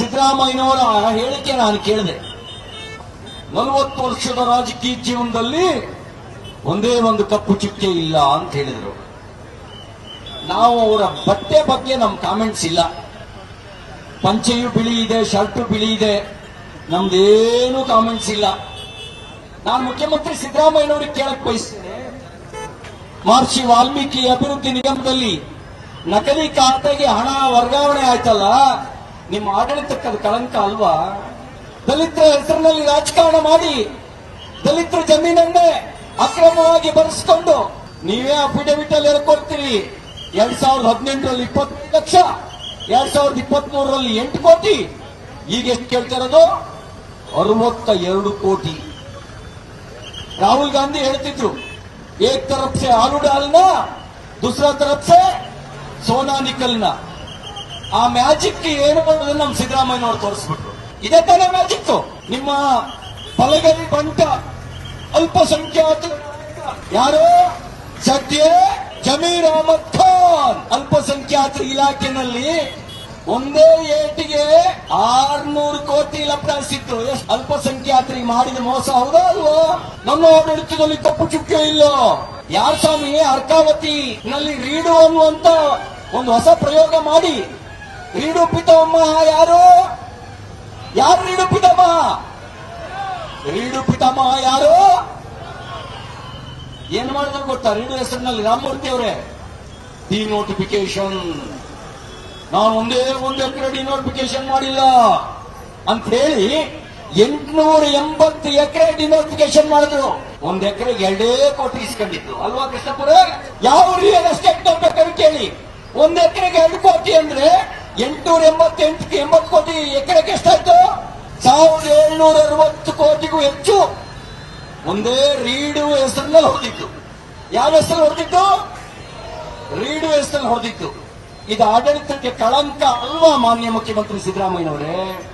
ಸಿದ್ದರಾಮಯ್ಯನವರ ಹೇಳಿಕೆ ನಾನು ಕೇಳಿದೆ. ನಲವತ್ತು ವರ್ಷದ ರಾಜಕೀಯ ಜೀವನದಲ್ಲಿ ಒಂದೇ ಒಂದು ಕಪ್ಪು ಚುಕ್ಕೆ ಇಲ್ಲ ಅಂತ ಹೇಳಿದರು. ನಾವು ಅವರ ಬಟ್ಟೆ ಬಗ್ಗೆ ನಮ್ಮ ಕಾಮೆಂಟ್ಸ್ ಇಲ್ಲ. ಪಂಚೆಯು ಬಿಳಿ ಇದೆ, ಶರ್ಟು ಬಿಳಿ ಇದೆ, ನಮ್ದೇನು ಕಾಮೆಂಟ್ಸ್ ಇಲ್ಲ. ನಾನು ಮುಖ್ಯಮಂತ್ರಿ ಸಿದ್ದರಾಮಯ್ಯನವರಿಗೆ ಕೇಳಕ್ ಬಯಸ್ತೇನೆ. ಮಹರ್ಷಿ ವಾಲ್ಮೀಕಿ ಅಭಿವೃದ್ಧಿ ನಿಗಮದಲ್ಲಿ ನಕಲಿ ಖಾತೆಗೆ ಹಣ ವರ್ಗಾವಣೆ ಆಯ್ತಲ್ಲ ನಿಮ್ಮ ಆಡಳಿತಕ್ಕೆ ಅದು ಕಳಂಕ ಅಲ್ವಾ? ದಲಿತರ ಹೆಸರಿನಲ್ಲಿ ರಾಜಕಾರಣ ಮಾಡಿ, ದಲಿತರ ಜಮೀನನ್ನೇ ಅಕ್ರಮವಾಗಿ ಬರೆಸಿಕೊಂಡು ನೀವೇ ಅಫಿಡವಿಟ್ ಅಲ್ಲಿ ಕೊಡ್ತೀರಿ ಎರಡ್ ಸಾವಿರದ ಹದಿನೆಂಟರಲ್ಲಿ ಇಪ್ಪತ್ತು ಲಕ್ಷ, ಎರಡ್ ಸಾವಿರದ ಇಪ್ಪತ್ತ್ ಮೂರರಲ್ಲಿ ಎಂಟು ಕೋಟಿ. ಈಗ ಎಷ್ಟು ಕೇಳ್ತಾ ಇರೋದು? ಅರವತ್ತ ಎರಡು ಕೋಟಿ. ರಾಹುಲ್ ಗಾಂಧಿ ಹೇಳ್ತಿದ್ರು, ಏಕ್ ತರಪ್ಸೆ ಆಲೂಡಾಲ್ನ, ದುಸರ ತರಪ್ಸೆ ಸೋನಾ ನಿಕಲ್ನ ಆ ಮ್ಯಾಜಿಕ್ ಏನು ಮಾಡೋದು ನಮ್ಮ ಸಿದ್ದರಾಮಯ್ಯನವರು ತೋರಿಸ್ಬಿಟ್ರು. ಇದೇ ತಾನೇ ಮ್ಯಾಜಿಕ್? ನಿಮ್ಮ ಬಲಗೈ ಬಂಟ ಅಲ್ಪಸಂಖ್ಯಾತ ಯಾರು? ಸದ್ಯ ಜಮೀರ್ ಅಹಮದ್ ಖಾನ್. ಅಲ್ಪಸಂಖ್ಯಾತ ಇಲಾಖೆನಲ್ಲಿ ಒಂದೇ ಏಟಿಗೆ ಆರ್ನೂರು ಕೋಟಿ ಲಪ್ಪಿತ್ತು ಎಷ್ಟು ಅಲ್ಪಸಂಖ್ಯಾತರಿಗೆ ಮಾಡಿದ ಮೋಸ ಹೌದಾ ಅಲ್ವೋ? ನಮ್ಮ ಆಡಳಿತದಲ್ಲಿ ತಪ್ಪು ಚುಕ್ಕೆ ಇಲ್ಲ. ಯಾರ ಸ್ವಾಮಿ? ಅರ್ಕಾವತಿ ನಲ್ಲಿ ರೀಡು ಅನ್ನುವಂತ ಒಂದು ಹೊಸ ಪ್ರಯೋಗ ಮಾಡಿ. ಪಿತಮ್ಮ ಯಾರು? ಯಾರು ನೀಡು ಪಿತಮ್ಮ ರೀಡು ಯಾರು? ಏನ್ ಮಾಡಿದ್ರು ಗೊತ್ತಾ? ರೀಡು ಹೆಸರಿನಲ್ಲಿ ರಾಮಮೂರ್ತಿ ಅವರೇ. ಡಿ ನೋಟಿಫಿಕೇಶನ್ ನಾನು ಒಂದೇ ಒಂದು ಎಕರೆ ಡಿನೋಟಿಫಿಕೇಶನ್ ಮಾಡಿಲ್ಲ. ಅಂತ ಹೇಳಿ ಎಂಟುನೂರ ಎಂಬತ್ತು ಎಕರೆ ಡಿನೋಟಿಫಿಕೇಶನ್ ಮಾಡಿದ್ರು. ಒಂದ್ ಎಕರೆಗೆ ಎರಡೇ ಕೋಟಿ ಇಸ್ಕೊಂಡಿದ್ರು. ಅಲ್ವಾ ಕೃಷ್ಣಪುರ? ಯಾವ ರಿಯಲ್ ಎಸ್ಟೇಟ್ ಕೇಳಿ ಒಂದ್ ಎಕರೆಗೆ ಎರಡು ಕೋಟಿ ಅಂದ್ರೆ ಎಂಟುನೂರ ಎಂಬತ್ತೆಂಟು ಎಂಬತ್ತು ಕೋಟಿ ಎಕರೆಗೆ ಎಷ್ಟಾಯ್ತು? ಸಾವಿರದ ಏಳ್ನೂರ ಅರವತ್ತು ಕೋಟಿಗೂ ಹೆಚ್ಚು. ಒಂದೇ ರೀಡು ಹೆಸರಿನಲ್ಲಿ ಹೊಡೆದಿತ್ತು ಯಾವ ಹೆಸರು ಹೊಡೆದಿತ್ತು ರೀಡು ಹೆಸರಲ್ಲಿ ಹೊಡೆದಿತ್ತು ಇದು ಆಡಳಿತಕ್ಕೆ ಕಳಂಕ ಅಲ್ವಾ ಮಾನ್ಯ ಮುಖ್ಯಮಂತ್ರಿ ಸಿದ್ದರಾಮಯ್ಯನವರೇ?